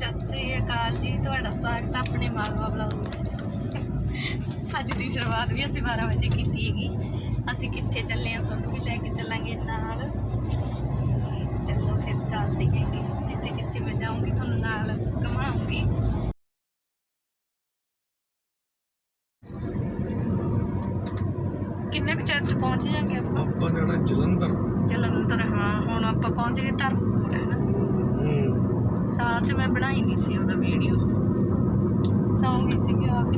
ਸਤਿ ਸ੍ਰੀ ਅਕਾਲ ਜੀ ਤੁਹਾਡਾ ਸਵਾਗਤ ਹੈ ਆਪਣੇ ਮਾਲਵਾ ਬਲੌਗ ਵਿੱਚ। ਅੱਜ ਦੀ ਸ਼ੁਰੂਆਤ ਵੀ ਅਸੀਂ 12 ਵਜੇ ਕੀਤੀ ਹੈਗੀ। ਅਸੀਂ ਕਿੱਥੇ ਚੱਲੇ ਆ ਤੁਹਾਨੂੰ ਵੀ ਲੈ ਕੇ ਚੱਲਾਂਗੇ ਨਾਲ। ਚਲੋ ਫਿਰ ਚੱਲਦੇ ਹੈਗੇ ਜਿੱਥੇ ਜਿੱਥੇ ਮੈਂ ਜਾਊਂਗੀ ਤੁਹਾਨੂੰ ਨਾਲ ਘੁਮਾਉਂਗੀ। ਕਿੰਨੇ ਕੁ ਚਿਰ ਚ ਪਹੁੰਚ ਜਾਾਂਗੇ ਆਪਾਂ? ਆਪਾਂ ਜਾਣਾ ਜਲੰਧਰ। ਜਲੰਧਰ ਹਾਂ ਹੁਣ ਆਪਾਂ ਪਹੁੰਚ ਗਏ ਧਰਮਕੋਟ ਹੈ ਨਾ? ਹੂੰ 'ਚ ਮੈਂ ਬਣਾਈ ਨਹੀਂ ਸੀ ਉਹਦਾ ਵੀਡੀਓ ਸੌਂ ਗਈ ਸੀ ਆਪ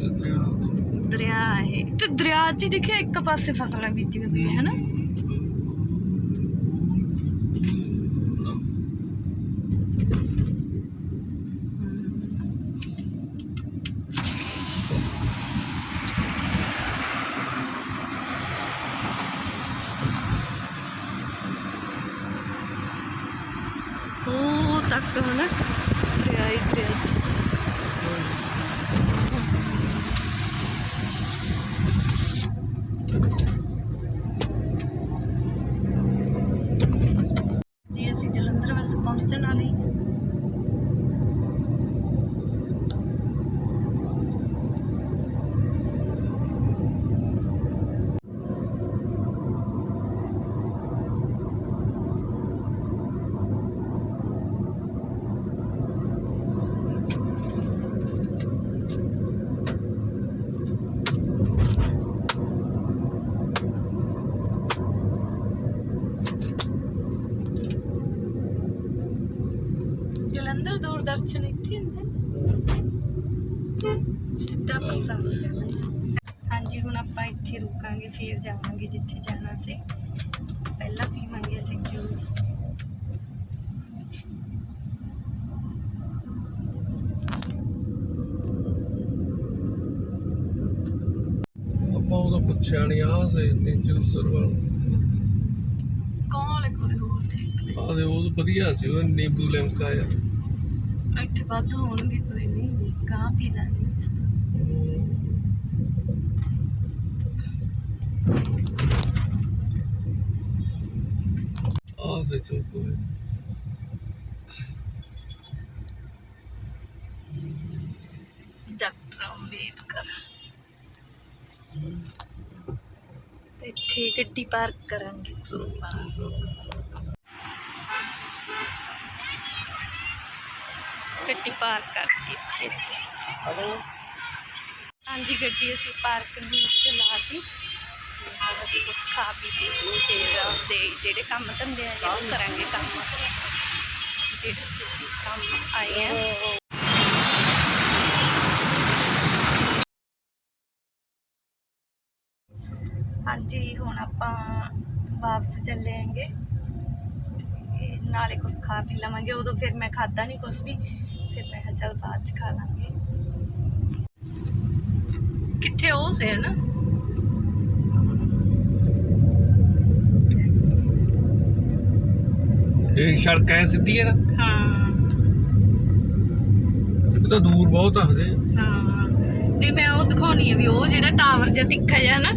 ਦਰਿਆ ਦਰਿਆ ਹੈ। ਤੇ ਦਰਿਆ 'ਚ ਹੀ ਦੇਖਿਆ ਇੱਕ ਪਾਸੇ ਫਸਲਾਂ ਬੀਜੀਆਂ ਹੋਈਆਂ ਹੈ ਨਾ ਉਹ ਤੱਕ ਹਨਾ। ਦਰਿਆ ਹੀ ਦਰਿਆ ਜੀ ਅਸੀਂ ਜਲੰਧਰ ਵਸ ਪਹੁੰਚਣ ਵਾਲੇ ਦੂਰਦਰਸ਼ਨ ਇੱਥੇ ਹੁੰਦਾ। ਸਿੱਧਾ ਪਰਸਾ ਹੋ ਜਾਣਾ ਹਾਂਜੀ ਹੁਣ ਆਪਾਂ ਇੱਥੇ ਰੁਕਾਂਗੇ ਫਿਰ ਜਾਵਾਂਗੇ ਜਿੱਥੇ ਜਾਣਾ ਸੀ। ਪਹਿਲਾਂ ਪੀਵਾਂਗੇ ਅਸੀਂ ਜੂਸ। ਆਪਾਂ ਉਹਦਾ ਪੁੱਛਿਆ ਨਹੀਂ ਆ ਸੇ ਨੇ ਜੂਸਰ ਵਾਲਾ। ਕੌਣ ਵਾਲੇ ਕੋਲੇ ਹੋਰ ਦੇਖਦੇ? ਆ ਦੇ ਉਹ ਵਧੀਆ ਸੀ ਉਹ ਨਿੰਬੂ ਲਿਮਕਾ ਇੱਥੇ ਵੱਧ ਹੋਣਗੇ ਕੋਈ ਨਹੀਂ ਕਾਂ ਪੀ ਲਾਂਗੇ ਇਸ ਤੋਂ। ਆ ਸੇ ਚੋਕੋ ਹੈ ਡਾਕਟਰ ਅੰਬੇਦਕਰ। ਇੱਥੇ ਗੱਡੀ ਪਾਰਕ ਕਰਾਂਗੇ ਸੁਰਮਾ ਗੱਡੀ ਪਾਰਕ ਕਰਕੇ ਇੱਥੇ ਅਸੀਂ ਹਲੋ। ਹਾਂਜੀ ਗੱਡੀ ਅਸੀਂ ਪਾਰਕ ਨੂੰ ਤੇ ਲਾ ਕੇ ਤੇ ਹੁਣ ਅਸੀਂ ਕੁਛ ਖਾ ਪੀ ਕੇ ਫਿਰ ਆਪਦੇ ਜਿਹੜੇ ਕੰਮ ਧੰਦੇ ਆ ਉਹ ਕਰਾਂਗੇ ਕੰਮ। ਜਿਹੜੇ ਅਸੀਂ ਕੰਮ ਆਏ ਆ। ਹਾਂਜੀ ਹੁਣ ਆਪਾਂ ਵਾਪਸ ਚੱਲੇ ਆਂਗੇ ਤੇ ਨਾਲੇ ਕੁਝ ਖਾ ਪੀ ਲਵਾਂਗੇ। ਉਦੋਂ ਫਿਰ ਮੈਂ ਖਾਦਾ ਨਹੀਂ ਕੁਝ ਵੀ। ਫਿਰ ਮੈਂ ਕਿਹਾ ਚੱਲ ਬਾਅਦ ਚ ਖਾ ਲਾਂਗੇ। ਕਿੱਥੇ ਉਹ ਸੇ ਨਾ? ਇਹ ਸੜਕ ਐ ਸਿੱਧੀ ਹੈ ਨਾ? ਹਾਂ। ਇਹ ਤਾਂ ਦੂਰ ਬਹੁਤ ਆ ਹਜੇ। ਹਾਂ। ਤੇ ਮੈਂ ਉਹ ਦਿਖਾਉਣੀ ਆ ਵੀ ਉਹ ਜਿਹੜਾ ਟਾਵਰ ਜਿਹਾ ਤਿੱਖਾ ਜਿਹਾ ਨਾ।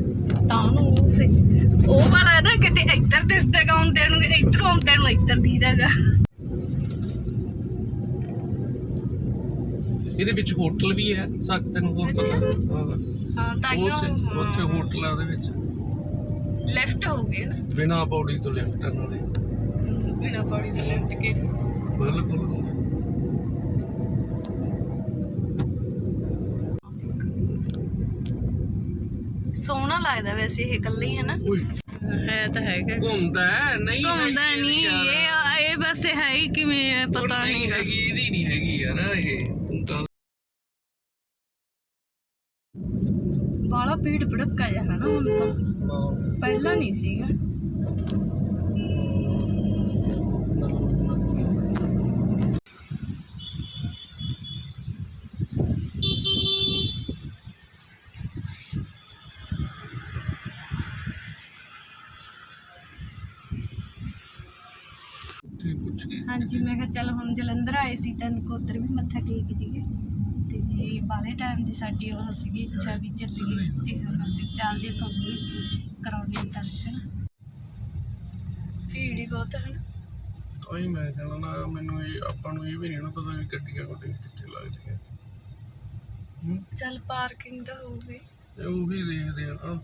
ਤਾਂ ਉਹਨੂੰ ਉਹ ਸੇ। ਉਹ ਵਾਲਾ ਨਾ ਕਿਤੇ ਇੱਧਰ ਦਿਸਦਾ ਗਾ ਆਉਂਦੇ ਨੂੰ ਇੱਧਰ ਆਉਂਦੇ ਨੂੰ ਇੱਧਰ ਦੀਦਾਗਾ ਇਹਦੇ ਵਿੱਚ ਹੋਟਲ ਵੀ ਹੈ ਸੱਤ ਤੈਨੂੰ ਹੋਰ ਪਤਾ ਹਾਂ ਹਾਂ ਤਾਂ ਉਹ ਸੇ ਉੱਥੇ ਹੋਟਲਾਂ ਦੇ ਵਿੱਚ। ਲੈਫਟ ਹੋ ਗਏ ਨਾ। ਬਿਨਾ ਪੌੜੀ ਤੋਂ ਲੈਫਟ ਦੇ। ਬਿਨਾ ਪੌੜੀ ਤੋਂ ਲੈਫਟ ਕਿਹੜੀ? ਬਿਲਕੁਲ। ਸੋਹਣਾ ਲੱਗਦਾ ਵੈਸੇ ਇਹ ਇਕੱਲੇ ਹੀ ਹੈ ਨਾ। ਹੈ ਤਾਂ ਹੈਗਾ। ਘੁੰਮਦਾ ਹੈ, ਨਹੀਂ ਘੁੰਮਦਾ ਹੈਗੀ ਨਹੀਂ। ਯਾਰ। ਇਹ ਇਹ ਬਸ ਹੈ ਹੀ ਕਿਵੇਂ ਹੈ ਉਹ ਪਤਾ ਨਹੀਂ ਨਹੀਂ। ਹੈਗੀ ਇਹਦੀ ਨਹੀਂ ਹੈਗੀ ਯਾਰ ਇਹ। ਤਾਂ ਬਾਲਾ ਪੀੜ ਭੜਕਾ ਜਾ ਹੈ ਨਾ ਹੁਣ ਤਾਂ। ਪਹਿਲਾਂ ਨਹੀਂ ਸੀਗਾ ਉੱਥੇ ਪੁੱਛ ਗਏ ਹਾਂਜੀ ਮੈਂ ਕਿਹਾ ਚੱਲ ਹੁਣ ਜਲੰਧਰ ਆਏ ਸੀ ਤਾਂ ਨਕੋਦਰ ਵੀ ਮੱਥਾ ਟੇਕ ਜੀਏ ਤੇ ਬਾਲੇ ਟਾਈਮ ਦੀ ਸਾਡੀ ਉਹ ਸੀਗੀ ਇੱਛਾ ਵੀ ਚੱਲੀਏ ਤੇ ਹੁਣ ਅਸੀਂ ਚੱਲਦੇ ਸੋਨੀ ਕਰਾਉਣੇ ਦਰਸ਼ਨ। ਭੀੜ ਹੀ ਬਹੁਤ ਹੈ ਨਾ ਤਾਂ ਹੀ ਮੈਂ ਕਹਿਣਾ ਨਾ ਮੈਨੂੰ ਇਹ ਆਪਾਂ ਨੂੰ ਇਹ ਵੀ ਨਹੀਂ ਨਾ ਪਤਾ ਵੀ ਗੱਡੀਆਂ ਗੱਡੀਆਂ ਕਿੱਥੇ ਲੱਗਦੀਆਂ। ਹੂੰ? ਚੱਲ ਪਾਰਕਿੰਗ ਤਾਂ ਇਹ ਉਹੀ ਦੇਖਦੇ ਆ ਨਾ।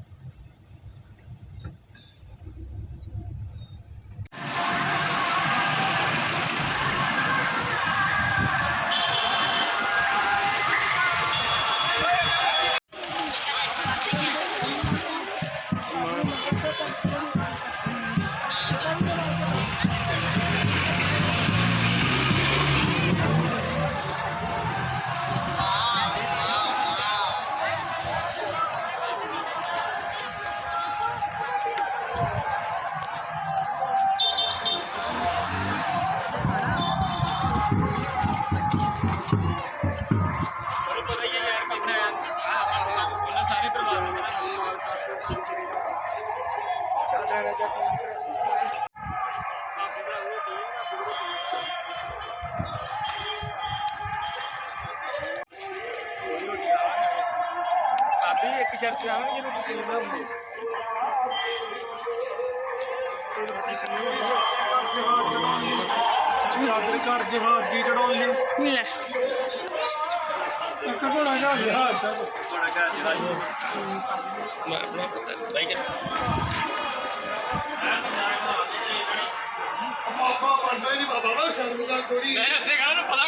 ਭਾਬੀ ਇੱਕ ਚਰਚ ਆਵਾਂਗੇ ਜਦੋਂ ਤੁਸੀਂ ਨਾ ਹੁੰਦੇ ਚਾਦਰ ਘਰ ਜਹਾਜ਼ ਜੀ ਚੜਾਉਂਦੇ ਲੈ। ਇੱਕ ਘੋੜਾ ਜਹਾਜ਼ ਜਹਾਜ਼। ਦਾ ਮੈਂ ਆਪਣਾ ਪਤਾ ਬਾਈ ਪਾਪਾ ਪੜਦਾ ਹੀ ਨਹੀਂ ਬਾਬਾ ਸ਼ਰਮ ਦਾ ਥੋੜੀ ਮੈਂ ਇੱਥੇ ਕਹਾਂ ਨੂੰ ਪਤਾ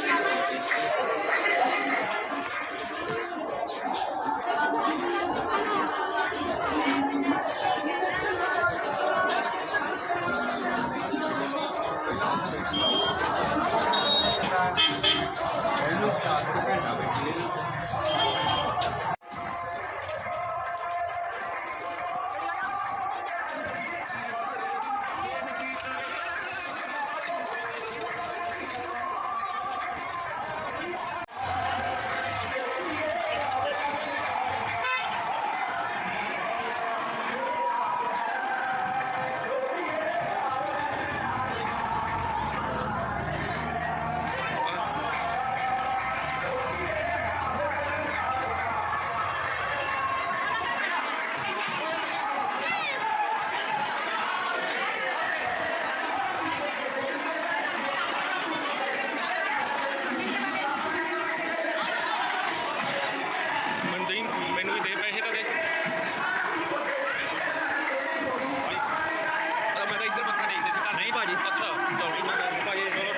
ਅੱਛਾ ਚੌੜੀ ਮੈਂ ਭਾਜੀ ਚਲੋ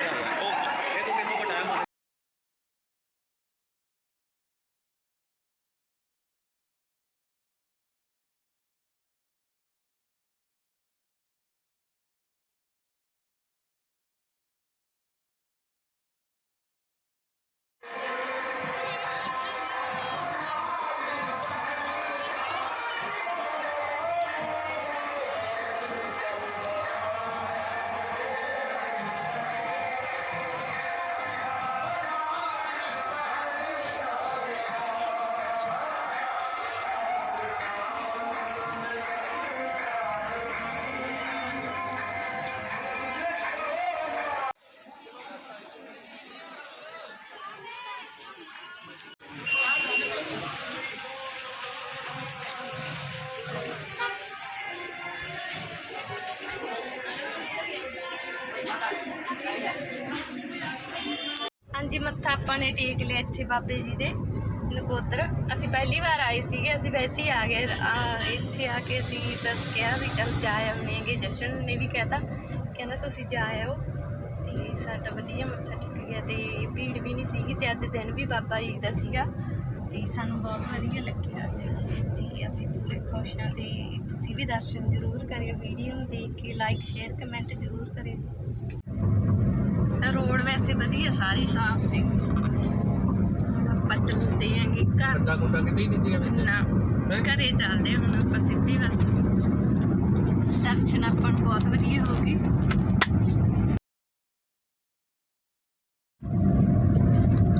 ਆਪਾਂ ਨੇ ਟੇਕ ਲਿਆ ਇੱਥੇ ਬਾਬੇ ਜੀ ਦੇ ਨਕੋਦਰ। ਅਸੀਂ ਪਹਿਲੀ ਵਾਰ ਆਏ ਸੀਗੇ, ਅਸੀਂ ਵੈਸੇ ਹੀ ਆ ਗਏ। ਇੱਥੇ ਆ ਕੇ ਅਸੀਂ ਬਸ ਕਿਹਾ ਵੀ ਚੱਲ ਜਾ ਆਉਣੇਗੇ ਜਸ਼ਨ ਨੇ ਵੀ ਕਹਿਤਾ, ਕਹਿੰਦਾ ਤੁਸੀਂ ਜਾ ਆਓ ਤੇ ਸਾਡਾ ਵਧੀਆ ਮੱਥਾ ਟੇਕ ਗਿਆ ਤੇ ਭੀੜ ਵੀ ਨਹੀਂ ਸੀਗੀ ਤੇ ਅੱਜ ਦਿਨ ਵੀ ਬਾਬਾ ਜੀ ਦਾ ਸੀਗਾ। ਤੇ ਸਾਨੂੰ ਬਹੁਤ ਵਧੀਆ ਲੱਗਿਆ ਅੱਜ। ਤੇ ਅਸੀਂ ਪੂਰੇ ਖੁਸ਼ ਹਾਂ ਤੇ ਤੁਸੀਂ ਵੀ ਦਰਸ਼ਨ ਜ਼ਰੂਰ ਕਰਿਓ। ਵੀਡੀਓ ਨੂੰ ਦੇਖ ਕੇ ਲਾਈਕ ਸ਼ੇਅਰ ਕਮੈਂਟ ਜ਼ਰੂਰ ਕਰਿਓ। ਤਾਂ ਰੋਡ ਵੈਸੇ ਵਧੀਆ, ਸਾਰੀ ਸਾਫ਼ ਸੀ। ਚੱਲਦੇ ਆਂਗੇ ਘਰ। ਖੱਡਾ ਖੁੱਡਾ ਕਿਤੇ ਹੀ ਨਹੀਂ ਸੀਗਾ ਵਿੱਚ। ਨਾ? ਘਰੇ ਚੱਲਦੇ ਹੁਣ ਆਪਾਂ ਸਿੱਧੀ ਬਸ। ਦਰਸ਼ਨ ਆਪਾਂ ਨੂੰ ਬਹੁਤ ਵਧੀਆ ਹੋ ਗਏ।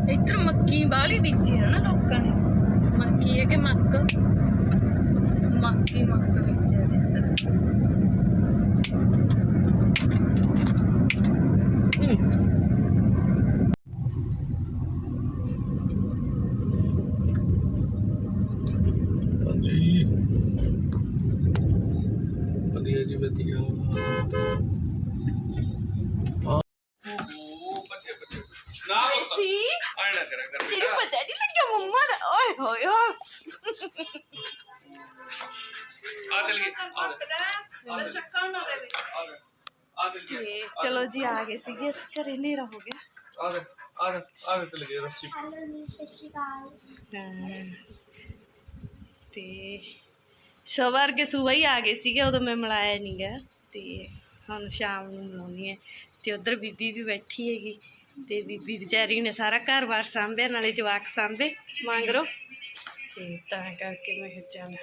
ਇੱਧਰ ਮੱਕੀ ਬਾਲੀ ਬੀਜੀ ਹੈ ਨਾ ਲੋਕਾਂ ਨੇ ਮੱਕੀ ਹੈ ਕਿ ਮੱਕ ਮੱਕੀ ਮੱਕ ਵਿੱਚ ਹੈ ਇੱਧਰ ਹਾਂਜੀ ਵਧੀਆ ਜੀ ਵਧੀਆ ਨਾ ਸੀ ਆਏ ਨਾ ਕਰਿਆ ਕਰ ਤੈਨੂੰ ਪਤਾ ਨਹੀਂ ਲੱਗਿਆ ਮੰਮਾ ਦਾ ਓਏ ਹੋਏ ਹੋਏ ਆ ਚਲ ਗਈ ਆ ਜਾ, ਚੱਕਣ ਨਾ ਦੇਵੇ ਆ ਜਾ, ਆ ਚਲ ਗਈ ਤੇ ਚਲੋ ਜੀ ਆ ਗਏ ਸੀਗੇ ਅਸੀਂ ਘਰੇ ਹਨੇਰਾ ਹੋ ਗਿਆ ਆ ਜਾ, ਆ ਜਾ, ਆ ਜਾ ਚਲ ਗਈ ਰੱਸੀ ਹਾਂ। ਤੇ ਸਵਾਰ ਕੇ ਸੁਬਹ ਹੀ ਆ ਗਏ ਸੀਗੇ ਉਦੋਂ ਮੈਂ ਮਿਲਾਇਆ ਨਹੀਂ ਗਾ ਤੇ ਹੁਣ ਸ਼ਾਮ ਨੂੰ ਮਿਲਾਉਣੀ ਹੈ ਤੇ ਉਧਰ ਬੀਬੀ ਵੀ ਬੈਠੀ ਹੈਗੀ ਤੇ ਬੀਬੀ ਵਿਚਾਰੀ ਨੇ ਸਾਰਾ ਘਰ-ਬਾਰ ਸਾਂਭਿਆ ਨਾਲੇ ਜਵਾਕ ਸਾਂਭੇ ਮੰਗਰੋ ਤੇ ਤਾਂ ਕਰਕੇ ਮੈਂ ਚੱਲ।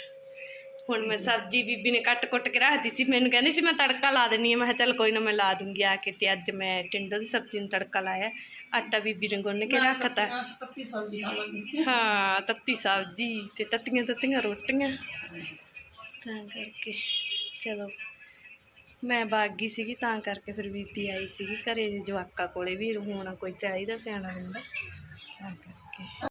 ਹੁਣ ਮੈਂ ਸਬਜ਼ੀ ਬੀਬੀ ਨੇ ਕੱਟ-ਕੁੱਟ ਕੇ ਰੱਖਦੀ ਸੀ ਮੈਨੂੰ ਕਹਿੰਦੀ ਸੀ ਮੈਂ ਤੜਕਾ ਲਾ ਦਿੰਨੀ ਆ ਮੈਂ ਕਿਹਾ ਚੱਲ ਕੋਈ ਨਾ ਮੈਂ ਲਾ ਦੂੰਗੀ ਆ ਕੇ ਤੇ ਅੱਜ ਮੈਂ ਟਿੰਡੋ ਦੀ ਸਬਜ਼ੀ ਨੂੰ ਤੜਕਾ ਲਾਇਆ ਆਟਾ ਬੀਬੀ ਨੇ ਗੁੰਨ ਕੇ ਰੱਖਤਾ। ਹਾਂ ਤੱਤੀ ਸਬਜ਼ੀ ਤੇ ਤੱਤੀਆਂ ਤੱਤੀਆਂ ਰੋਟੀਆਂ। ਤਾਂ ਕਰਕੇ ਚਲੋ। ਮੈਂ ਬਾਗ਼ੀ ਸੀਗੀ, ਤਾਂ ਕਰਕੇ ਫਿਰ ਬੀਬੀ ਆਈ ਸੀਗੀ। ਘਰੇ ਜਵਾਕਾਂ ਕੋਲੇ ਵੀ ਹੋਣਾ ਕੋਈ ਚਾਹੀਦਾ ਸਿਆਣਾ ਹੁੰਦਾ ਤਾਂ ਕਰਕੇ।